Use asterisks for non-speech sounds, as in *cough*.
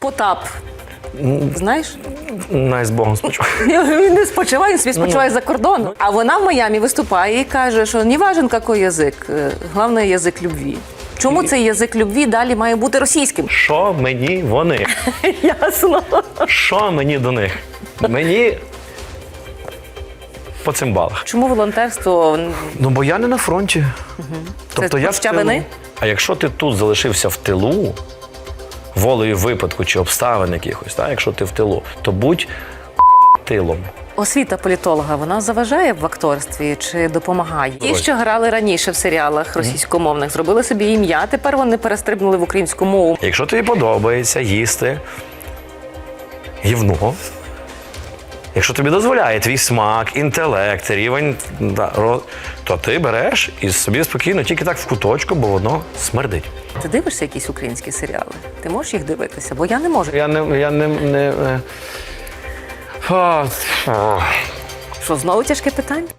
Потап. Знаєш? Най з Богом спочиває. *laughs* Він не спочиває, він собі спочиває за кордоном. А вона в Майамі виступає і каже, що не важен який язик, е, головне язик любві. Чому цей язик любві далі має бути російським? *laughs* Що мені вони? Ясно. Що мені до них? Мені по цимбалах. Чому волонтерство Ну, бо я не на фронті. Тобто я в тилу. вини? А якщо ти тут залишився в тилу, волею випадку чи обставин якихось, так? якщо ти в тилу, то будь тилом. освіта політолога вона заважає в акторстві чи допомагає? Ті, що грали раніше в серіалах російськомовних, зробили собі ім'я. Тепер вони перестрибнули в українську мову. Якщо тобі подобається їсти гівно, якщо тобі дозволяє твій смак, інтелект, рівень, то ти береш і собі спокійно, тільки так в куточку, бо воно смердить. Ти дивишся якісь українські серіали? Ти можеш їх дивитися? Бо я не можу. Я не. Я не, не е, а, а. Що знову тяжке питання?